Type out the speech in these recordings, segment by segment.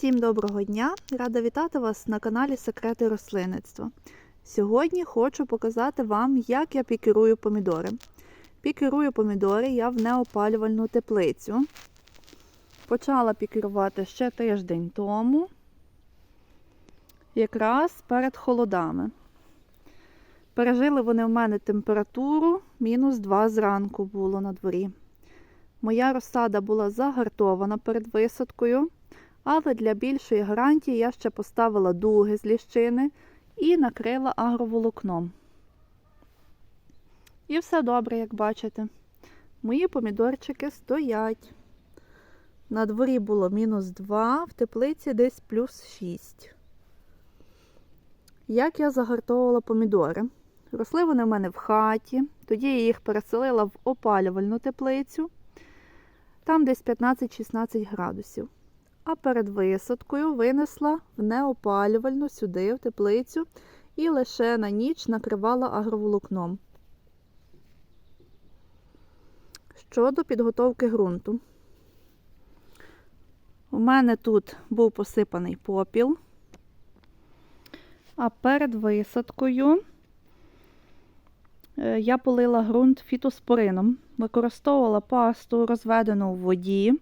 Всім доброго дня! Рада вітати вас на каналі Секрети рослинництва. Сьогодні хочу показати вам, як я пікерую помідори. Пікерую помідори я в неопалювальну теплицю. Почала пікерувати ще тиждень тому, якраз перед холодами. Пережили вони в мене температуру, мінус 2 зранку було на дворі. Моя розсада була загартована перед висадкою. Але для більшої гарантії я ще поставила дуги з ліщини і накрила агроволокном. І все добре, як бачите. Мої помідорчики стоять. На дворі було мінус 2, в теплиці десь плюс 6. Як я загартовувала помідори? Росли вони в мене в хаті, тоді я їх переселила в опалювальну теплицю, там десь 15-16 градусів а перед висадкою винесла в неопалювальну сюди, в теплицю, і лише на ніч накривала агроволокном. Щодо підготовки ґрунту. У мене тут був посипаний попіл, а перед висадкою е, я полила ґрунт фітоспорином, використовувала пасту, розведену в воді.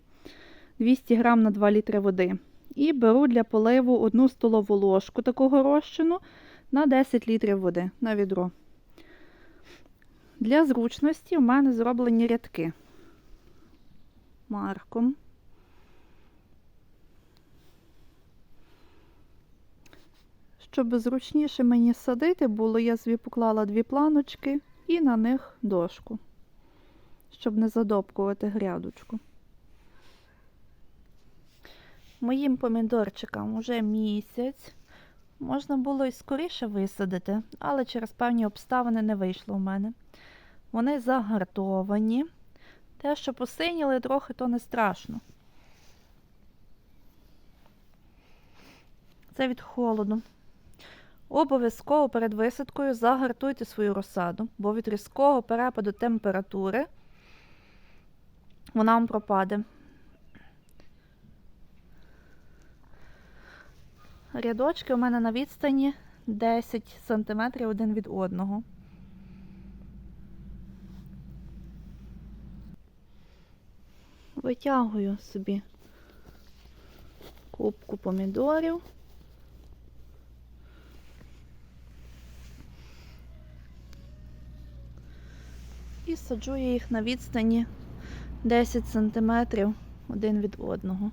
200 грам на 2 літри води. І беру для поливу 1 столову ложку такого розчину на 10 літрів води на відро. Для зручності в мене зроблені рядки марком. Щоб зручніше мені садити було, я собі поклала дві планочки і на них дошку, щоб не задобкувати грядочку. Моїм помідорчикам уже місяць. Можна було і скоріше висадити, але через певні обставини не вийшло у мене. Вони загартовані. Те, що посиніли трохи, то не страшно. Це від холоду. Обов'язково перед висадкою загартуйте свою розсаду, бо від різкого перепаду температури вона вам пропаде. Рядочки у мене на відстані 10 см один від одного. Витягую собі кубку помідорів. І саджу я їх на відстані 10 см один від одного.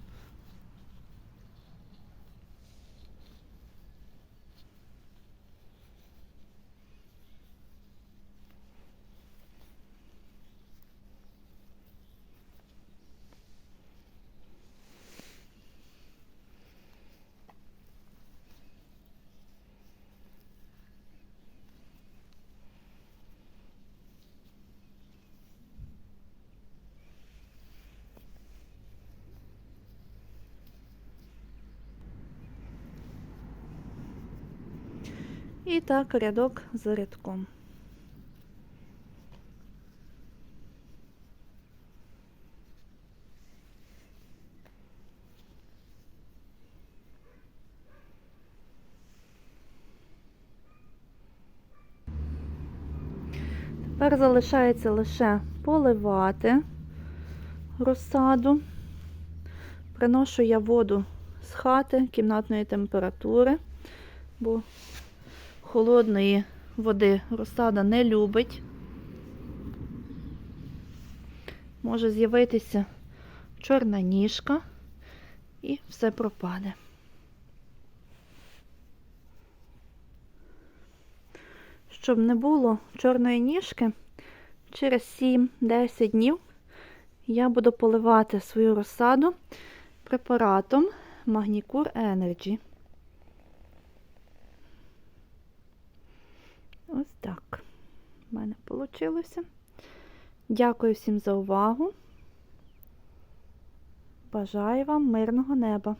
І так рядок за рядком. Тепер залишається лише поливати розсаду. Приношу я воду з хати кімнатної температури, бо холодної води розсада не любить. Може з'явитися чорна ніжка і все пропаде. Щоб не було чорної ніжки, через 7-10 днів я буду поливати свою розсаду препаратом Magnicure Energy. Ось так в мене вийшло. Дякую всім за увагу. Бажаю вам мирного неба!